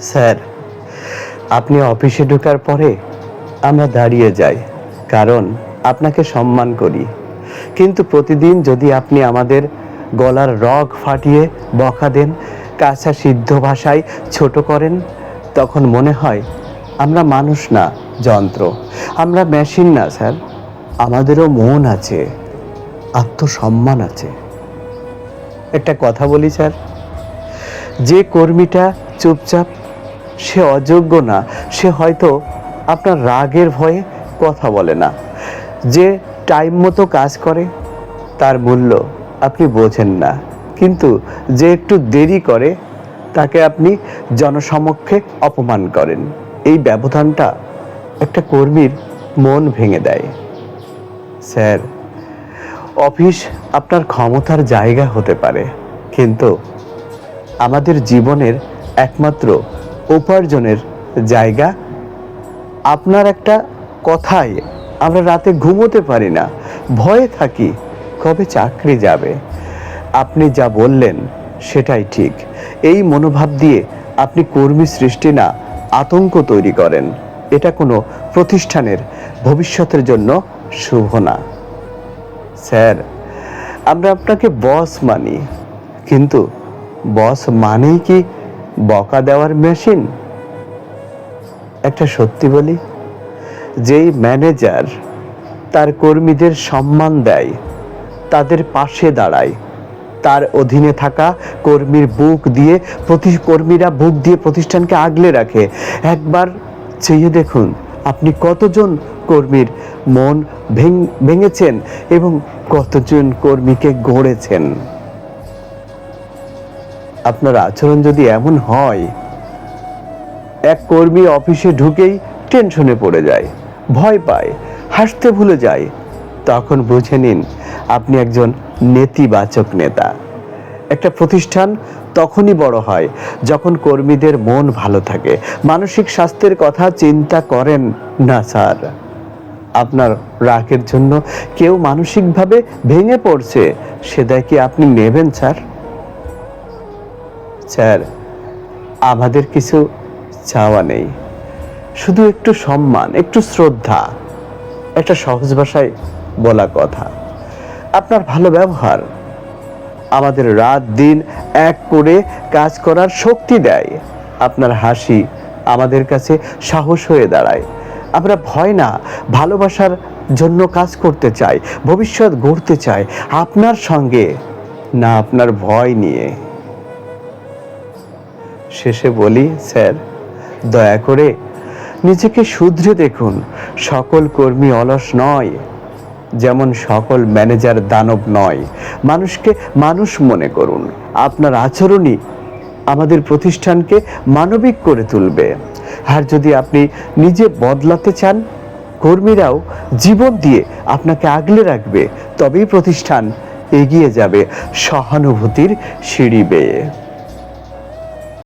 Sir, আপনি অফিসে ঢোকার পরে আমরা দাঁড়িয়ে যাই, কারণ আপনাকে সম্মান করি। কিন্তু প্রতিদিন যদি আপনি আমাদের গলার রগ ফাটিয়ে বকা দেন, কাঁচা সিদ্ধ ভাষায় ছোট করেন, তখন মনে হয় আমরা মানুষ না, যন্ত্র। আমরা মেশিন না, স্যার। আমাদেরও মন আছে, আত্মসম্মান আছে। একটা কথা বলি, স্যার। যে কর্মীটা চুপচাপ সে অযোগ্য না। সে হয়তো আপনার রাগের ভয়ে কথা বলে না। যে টাইম মতো কাজ করে, তার মূল্য আপনি বোঝেন না। কিন্তু যে একটু দেরি করে, তাকে আপনি জনসমক্ষে অপমান করেন। এই ব্যবধানটা একটা কর্মীর মন ভেঙে দেয়। স্যার, অফিস আপনার ক্ষমতার জায়গা হতে পারে, কিন্তু আমাদের জীবনের একমাত্র উপার্জনের জায়গা। আপনার একটা কথায় আমরা রাতে ঘুমোতে পারি না। ভয়ে থাকি কবে চাকরি যাবে। আপনি যা বললেন সেটাই ঠিক। এই মনোভাব দিয়ে আপনি কর্মী সৃষ্টি না, আতঙ্ক তৈরি করেন। এটা কোনো প্রতিষ্ঠানের ভবিষ্যতের জন্য শুভ না। স্যার, আমরা আপনাকে বস মানি। কিন্তু বস মানেই কি বকা দেওয়ার মেশিন? একটা সত্যি বলি, যেই ম্যানেজার তার কর্মীদের সম্মান দেয়, তাদের পাশে দাঁড়ায়, তার অধীনে থাকা কর্মীর বুক দিয়ে প্রতি, কর্মীরা বুক দিয়ে প্রতিষ্ঠানকে আগলে রাখে। একবার চেয়ে দেখুন, আপনি কতজন কর্মীর মন ভেঙ- ভেঙেছেন এবং কতজন কর্মীকে গড়েছেন। আপনার আচরণ যদি এমন হয়, এক কর্মী অফিসে ঢুকেই টেনশনে পড়ে যায়, ভয় পায়, হাসতে ভুলে যায়। তখন বুঝে নিন, আপনি একজন নেতিবাচক নেতা। একটা প্রতিষ্ঠান তখনই বড় হয় যখন কর্মীদের মন ভালো থাকে। মানসিক স্বাস্থ্যের কথা চিন্তা করেন না, স্যার। আপনার রাগের জন্য কেউ মানসিকভাবে ভেঙে পড়ছে সেটা কি আপনি নেবেন, স্যার? স্যার, আমাদের কিছু চাওয়া নেই। শুধু একটু সম্মান, একটু শ্রদ্ধা, একটা সহজ ভাষায় বলা কথা। আপনার ভালো ব্যবহার আমাদের রাত দিন এক করে কাজ করার শক্তি দেয়। আপনার হাসি আমাদের কাছে সাহস হয়ে দাঁড়ায়। আমরা ভয় না, ভালোবাসার জন্য কাজ করতে চাই, ভবিষ্যৎ গড়তে চাই। আপনার সঙ্গে, না আপনার ভয় নিয়ে। শেষে বলি, স্যার, দয়া করে নিজেকে শুধরে দেখুন। সকল কর্মী অলস নয়, যেমন সকল ম্যানেজার দানব নয়। মানুষকে মানুষ মনে করুন। আপনার আচরণই আমাদের প্রতিষ্ঠানকে মানবিক করে তুলবে। আর যদি আপনি নিজে বদলাতে চান, কর্মীরাও জীবন দিয়ে আপনাকে আগলে রাখবে, তবেই প্রতিষ্ঠান এগিয়ে যাবে। সহানুভূতির সিঁড়ি বেয়ে।